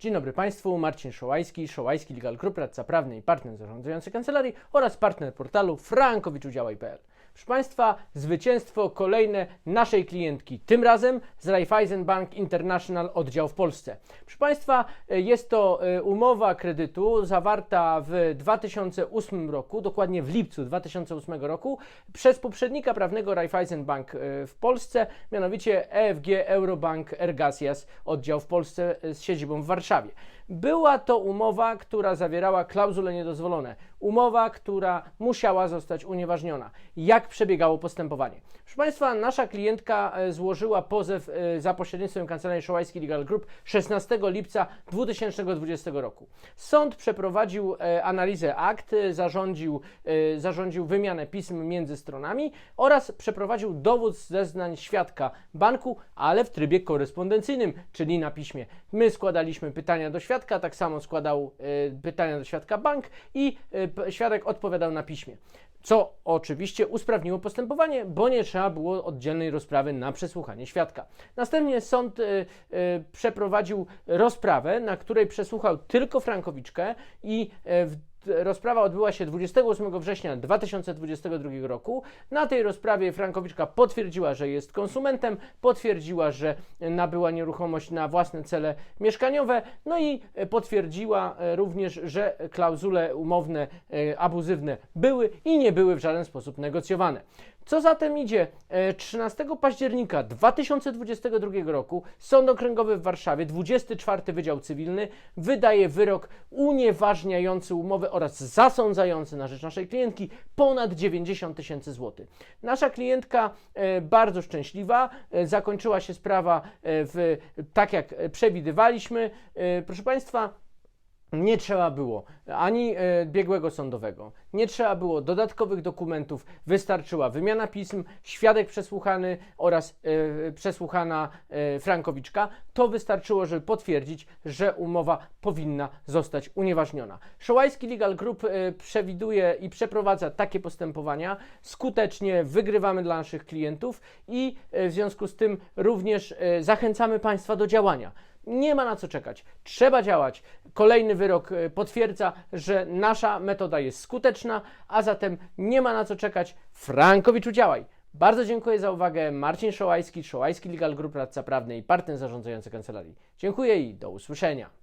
Dzień dobry Państwu, Marcin Szołajski, Szołajski Legal Group, radca prawny i partner zarządzający kancelarii oraz partner portalu frankowiczudziałaj.pl. Proszę Państwa, zwycięstwo kolejne naszej klientki, tym razem z Raiffeisen Bank International oddział w Polsce. Proszę Państwa, e, jest to e, umowa kredytu zawarta w 2008 roku, dokładnie w lipcu 2008 roku, przez poprzednika prawnego Raiffeisen Bank e, w Polsce, mianowicie EFG Eurobank Ergasias, oddział w Polsce z siedzibą w Warszawie. Była to umowa, która zawierała klauzule niedozwolone. Umowa, która musiała zostać unieważniona. Jak przebiegało postępowanie? Proszę Państwa, nasza klientka e, złożyła pozew e, za pośrednictwem Kancelarii Szołajski Legal Group 16 lipca 2020 roku. Sąd przeprowadził e, analizę akt, zarządził, zarządził wymianę pism między stronami oraz przeprowadził dowód zeznań świadka banku, ale w trybie korespondencyjnym, czyli na piśmie. My składaliśmy pytania do świadka, tak samo składał e, pytania do świadka bank i p- świadek odpowiadał na piśmie. Co oczywiście usprawniło postępowanie, bo nie trzeba było oddzielnej rozprawy na przesłuchanie świadka. Następnie sąd e, e, przeprowadził rozprawę, na której przesłuchał tylko Frankowiczkę i w Rozprawa odbyła się 28 września 2022 roku. Na tej rozprawie Frankowiczka potwierdziła, że jest konsumentem, potwierdziła, że nabyła nieruchomość na własne cele mieszkaniowe, no i e, potwierdziła e, również, że klauzule umowne e, abuzywne były i nie były w żaden sposób negocjowane. Co zatem idzie? E, 13 października 2022 roku Sąd Okręgowy w Warszawie, 24 Wydział Cywilny, wydaje wyrok unieważniający umowę oraz zasądzający na rzecz naszej klientki ponad 90 tysięcy złotych. Nasza klientka e, bardzo szczęśliwa, e, zakończyła się sprawa e, w, tak jak przewidywaliśmy. Proszę Państwa, nie trzeba było ani e, biegłego sądowego, nie trzeba było dodatkowych dokumentów, wystarczyła wymiana pism, świadek przesłuchany oraz e, przesłuchana e, Frankowiczka. To wystarczyło, żeby potwierdzić, że umowa powinna zostać unieważniona. Szołajski Legal Group przewiduje i przeprowadza takie postępowania. Skutecznie wygrywamy dla naszych klientów i w związku z tym również zachęcamy Państwa do działania. Nie ma na co czekać. Trzeba działać. Kolejny wyrok e, potwierdza, że nasza metoda jest skuteczna, a zatem nie ma na co czekać. Frankowiczu działaj. Bardzo dziękuję za uwagę. Marcin Szołajski, Szołajski Legal Group, radca prawny i partner zarządzający kancelarii. Dziękuję i do usłyszenia.